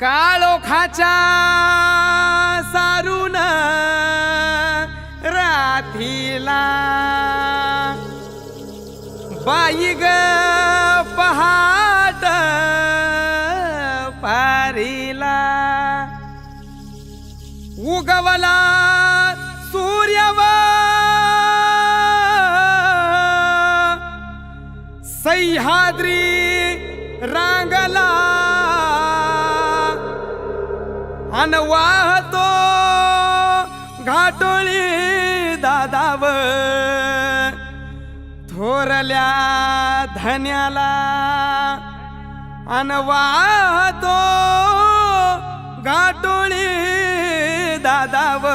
काळोखाच्या सारून राधीला बाई ग पहाट पारीला. उगवला सूर्यव सह्याद्री रांगला. अन वाहतो घाटोळी दादाव थोरल्या धन्याला अन वाहतो घाटोळी दादाव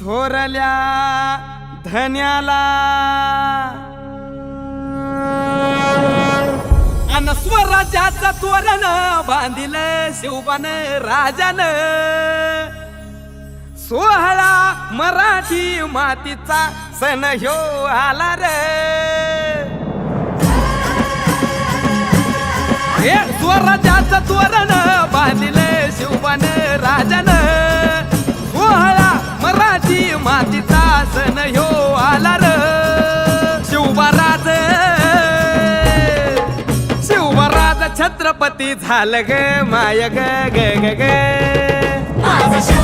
थोरल्या धन्याला अन स्वराज्याचं तोरण बांधिल शिवबान राजान. सोहळा मराठी मातीचा सण ह्यो आला रे. हे स्वराज्याचं तोरण बांधिल शिवबान राजान. सोहळा मराठी मातीचा सण ह्यो आला छत्रपती झालं ग माय ग ग ग